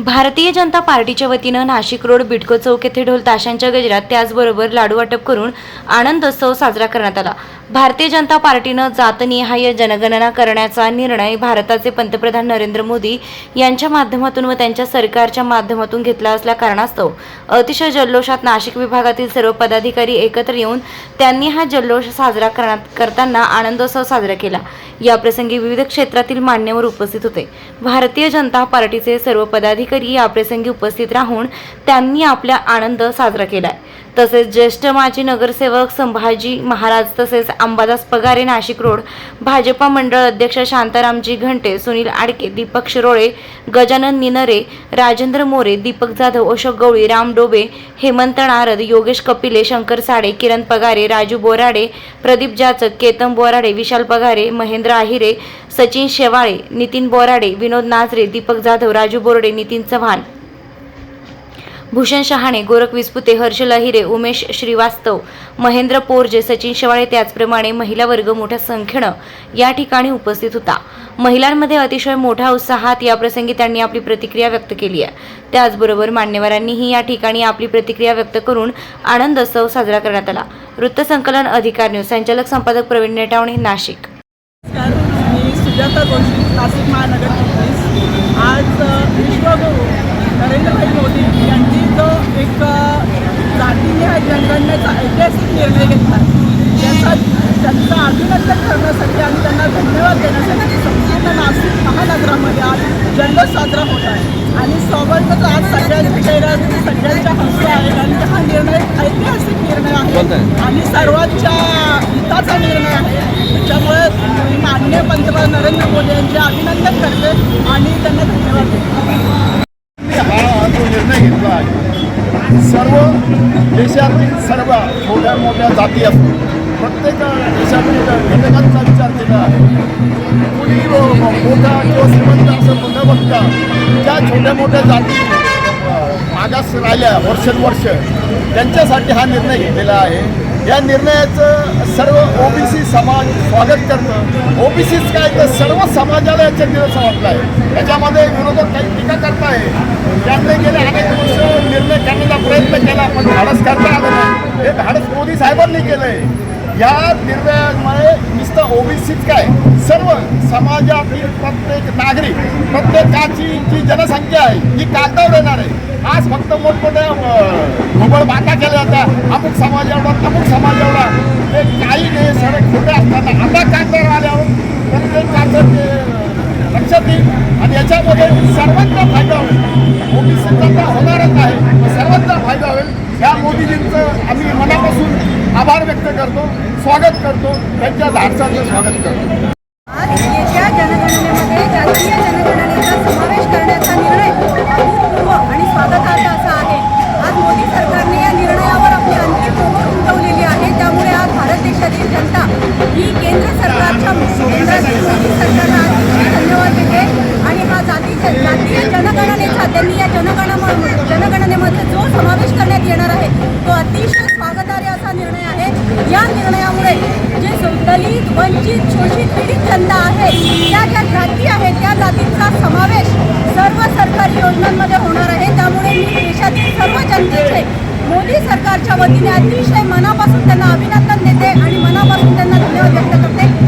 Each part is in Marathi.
भारतीय जनता पार्टीच्या वतीनं नाशिक रोड बिटको चौक येथे ढोल ताशांच्या गजरात त्याचबरोबर लाडू वाटप करून आनंदोत्सव साजरा करण्यात आला. भारतीय जनता पार्टीनं जातनिहाय जनगणना करण्याचा निर्णय भारताचे पंतप्रधान नरेंद्र मोदी यांच्या माध्यमातून व त्यांच्या सरकारच्या माध्यमातून घेतला असल्या कारणास्तव अतिशय जल्लोषात नाशिक विभागातील सर्व पदाधिकारी एकत्र येऊन त्यांनी हा जल्लोष साजरा करण्यात करताना आनंदोत्सव साजरा केला. या प्रसंगी विविध क्षेत्रातील मान्यवर उपस्थित होते. भारतीय जनता पार्टीचे सर्व पदाधिकारी या प्रसंगी उपस्थित राहून त्यांनी आपला आनंद साजरा केला तसेच ज्येष्ठ माजी नगरसेवक संभाजी महाराज तसेच अंबादास पगारे नाशिक रोड भाजपा मंडळ अध्यक्ष शांतारामजी घंटे सुनील आडके दीपक शिरोळे गजानन निनरे राजेंद्र मोरे दीपक जाधव अशोक गवळी राम डोबे हेमंत नारद योगेश कपिले शंकर साडे किरण पगारे राजू बोराडे प्रदीप जाचक केतन बोराडे विशाल पगारे महेंद्र आहिरे सचिन शेवाळे नितीन बोराडे विनोद नाझरे दीपक जाधव राजू बोर्डे नितीन चव्हाण. भूषण शहाणे गोरख विस्पुते हर्ष लहिरे उमेश श्रीवास्तव महेंद्र पोरजे सचिन शेवाळे त्याचप्रमाणे महिला वर्ग मोठ्या संख्येनं या ठिकाणी उपस्थित होता. महिलांमध्ये अतिशय मोठ्या उत्साहात या प्रसंगी त्यांनी आपली प्रतिक्रिया व्यक्त केली आहे. त्याचबरोबर मान्यवरांनीही या ठिकाणी आपली प्रतिक्रिया व्यक्त करून आनंदोत्सव साजरा करण्यात आला. वृत्तसंकलन अधिकार न्यूज संचालक संपादक प्रवीण नेटावणे नाशिक. मी सुजाता जोशी नाशिक महानगर आज विश्वगुरू नरेंद्रभाई मोदी यांनी जो एक जातीय जनगणनेचा ऐतिहासिक निर्णय घेतला. त्याचा त्यांचं अभिनंदन करण्यासाठी आणि त्यांना धन्यवाद देण्यासाठी संपूर्ण नाशिक महानगरामध्ये आज जल्लोष साजरा होत आहे. आणि स्वाभाविकच आज सगळ्यांच्या चेहऱ्यावरती सगळ्यांच्या हसू आहे. आणि हा निर्णय ऐतिहासिक निर्णय आहे. आणि सर्वांच्या हिताचा निर्णय आहे. त्याच्यामुळे मी माननीय पंतप्रधान नरेंद्र मोदी यांचे अभिनंदन करते आणि त्यांना धन्यवाद देते. हा जो निर्णय घेतला आहे सर्व देशातील सर्व छोट्या मोठ्या जाती असतो प्रत्येक देशातील घटकांचा विचार केला आहे. कुणी मोठा किंवा श्रीमंत असं न बघता ज्या छोट्या मोठ्या जाती मागास राहिल्या वर्षानुवर्ष त्यांच्यासाठी हा निर्णय घेतलेला आहे. या निर्णयाचं सर्व ओबीसी समाज स्वागत करतं. ओबीसीच काय तर सर्व समाजाला याच्या दिवस वाटला आहे त्याच्यामध्ये विरोधक काही टीका करताय त्यातले गेले अनेक वर्ष निर्णय करण्याचा प्रयत्न केला पण धाडस करता आलं नाही. हे धाडस मोदी साहेबांनी केलंय. या निर्णयामुळे नुसतं ओबीसीच काय सर्व समाजातील प्रत्येक नागरिक प्रत्येकाची जी जनसंख्या आहे ही कागदावर येणार आहे. आज फक्त मोठमोठ्या घोबळ बांधा केल्या जातात अमुक समाज एवढा अमुक समाज एवढा. ते काही नाही सगळे खोटे असताना आता कागदार आल्यावर प्रत्येक ते लक्षात येईल. आणि याच्यामध्ये सर्वांचा फायदा होईल. ओबीसीचा तर होणारच आहे सर्वांचा फायदा होईल. या मोदीजींचं आम्ही मनापासून आभार व्यक्त करतो स्वागत करतो त्यांच्या धाडसाचं स्वागत करतो. आज येत्या जनगणनेमध्ये जातीय जनगणनेचा समावेश करण्याचा निर्णय अभूतपूर्व आणि स्वागतार्ह असा आहे आज मोदी सरकारने या निर्णयावर आपली अंतिम मोहर उमटवलेली आहे त्यामुळे आज भारत देशातील जनता ही केंद्र सरकारच्या केंद्रातील मोदी सरकारला अतिशय धन्यवाद देते आणि हा जाती जातीय जनगणनेचा त्यांनी या जनगणना जनगणनेमध्ये जो समावेश करण्यात येणार आहे तो अतिशय स्वागतार्ह असा निर्णय आहे. या निर्णयामुळे जे दलित वंचित शोषित पीडित जनता आहे त्या ज्या जाती आहेत त्या जातींचा समावेश सर्व सरकारी योजनांमध्ये होणार आहे. त्यामुळे मी देशातील सर्व जनतेचे मोदी सरकारच्या वतीने अतिशय मनापासून त्यांना अभिनंदन देते आणि मनापासून त्यांना धन्यवाद व्यक्त करते.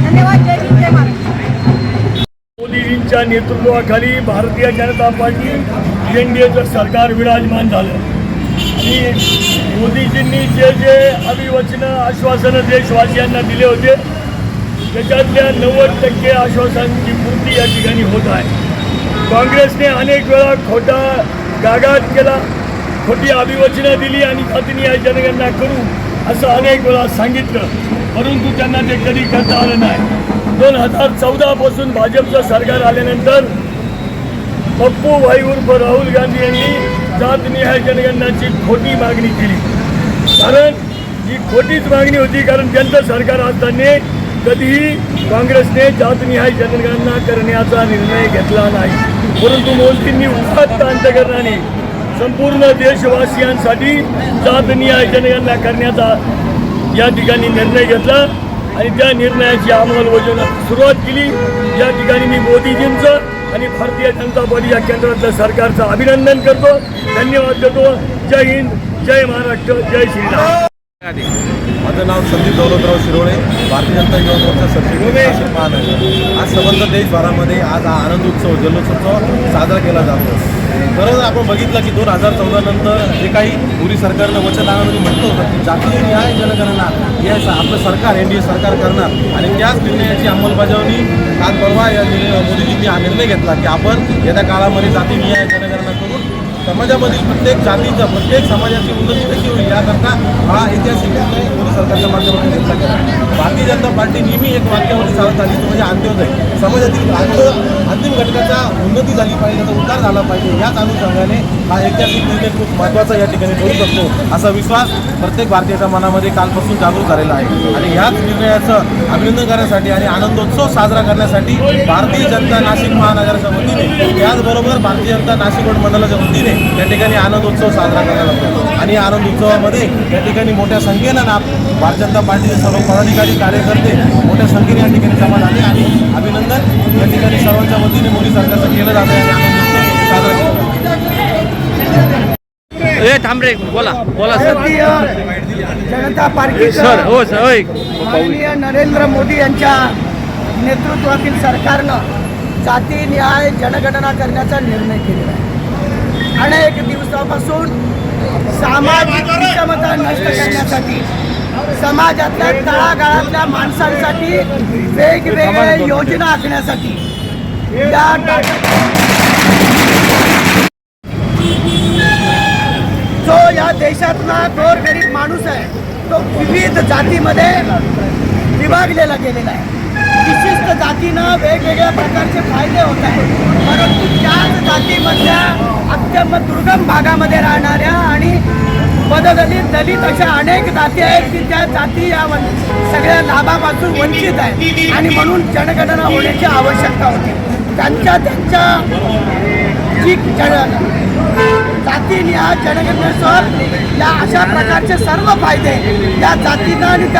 यांच्या नेतृत्वाखाली Bharatiya Janata party N D एचं सरकार विराजमान झालं. आणि मोदीजींनी जे जे अभिवचनं आश्वासनं देशवासियांना दिले होते त्याच्यातल्या नव्वद टक्के आश्वासनांची पूर्ती या ठिकाणी होत आहे. काँग्रेसने अनेक वेळा खोटा गागात केला खोटी अभिवचनं दिली आणि जातीने या जनगणना करू असं अनेक वेळा सांगितलं परंतु त्यांना ते कधी करता आलं नाही. दोन हजार चौदापासून भाजपचं सरकार आल्यानंतर पप्पू भाई उर्फ राहुल गांधी यांनी जातनिहाय जनगणनाची खोटी मागणी केली. कारण ही खोटीच मागणी होती कारण त्यांचं सरकार असताना कधीही काँग्रेसने जातनिहाय जनगणना करण्याचा निर्णय घेतला नाही. परंतु मोदींनी उदात्त अंतकरणाने संपूर्ण देशवासियांसाठी जातनिहाय जनगणना करण्याचा या ठिकाणी निर्णय घेतला. आणि त्या निर्णयाची अंमलबजावणी सुरुवात केली. या ठिकाणी मी मोदीजींचं आणि भारतीय जनता पार्टी या केंद्रातल्या सरकारचं अभिनंदन करतो. धन्यवाद देतो. जय हिंद जय महाराष्ट्र जय श्रीराम. माझं नाव संदीप दौलतराव शिरोळे भारतीय जनता युवा मोर्चा सरचिटणीस महानगर. आज संबंध देशभरामध्ये आज हा आनंद उत्सव जल्लोषोत्सव साजरा केला जातो. खरंच आपण बघितलं की दोन हजार चौदा नंतर जे काही मोदी सरकारनं वचननामामध्ये म्हटलं होतं की जातीय न्याय जनगणना हे आपलं सरकार एन डी ए सरकार करणार. आणि त्याच निर्णयाची अंमलबजावणी आज परवा या मोदीजींनी हा निर्णय घेतला की आपण येत्या काळामध्ये जाती न्याय जनगणना समाजामधील प्रत्येक जातीचं प्रत्येक समाजाची उन्नती कशी होईल याकरता हा ऐतिहासिक निर्णय मोदी सरकारच्या माध्यमातून घेतला गेला भारतीय जनता पार्टी नेहमी एक वाक्यामध्ये चालत आली ती म्हणजे अंत्योदय. समाजातील अंतिम घटकाचा उन्नती झाली पाहिजे त्याचा उद्धार झाला पाहिजे याच अनुषंगाने हा ऐतिहासिक निर्णय खूप महत्त्वाचा या ठिकाणी करू शकतो असा विश्वास प्रत्येक भारतीयाच्या मनामध्ये कालपासून जागरूक झालेला आहे. आणि याच निर्णयाचं अभिनंदन करण्यासाठी आणि आनंदोत्सव साजरा करण्यासाठी भारतीय जनता नाशिक महानगराच्या वतीने त्याचबरोबर भारतीय जनता नाशिक रोड मंडळाच्या वतीने या ठिकाणी आनंदोत्सव साजरा करण्यात जातो आणि आनंद उत्सवामध्ये या ठिकाणी मोठ्या संख्येनं ना भारतीय जनता पार्टीचे सर्व पदाधिकारी कार्यकर्ते मोठ्या संख्येने या ठिकाणी जमा झाले आणि अभिनंदन या ठिकाणी सर्वांच्या वतीने मोदी सरकारचं केलं जातं आणि आनंदोत्सव साजरा केला ए थांब रे बोला बोला सर. भारतीय जनता पार्टीचं सर हो सर माननीय नरेंद्र मोदी यांच्या नेतृत्वातील सरकारनं जाती न्याय जनगणना करण्याचा निर्णय केलेला आहे. अनेक दिवसापासून सामाजिक विषमता नष्ट करण्यासाठी समाजातल्या तळागाळातल्या माणसांसाठी वेगवेगळ्या योजना आखण्यासाठी या जो या देशातला गोरगरीब माणूस आहे तो विविध जातीमध्ये विभागलेला गेलेला आहे. विशिष्ट जातीनं वेगवेगळ्या प्रकारचे फायदे होत आहेत. परंतु त्याच जातीमधल्या अत्यंत दुर्गम भागामध्ये राहणाऱ्या आणि पददलित दलित अशा अनेक जाती आहेत की त्या जाती या सगळ्या लाभापासून वंचित आहेत. आणि म्हणून जनगणना होण्याची आवश्यकता होती. त्यांच्या त्यांच्या जी जन जातीने या जनगणनेसह या अशा प्रकारचे सर्व फायदे या जातीनं आणि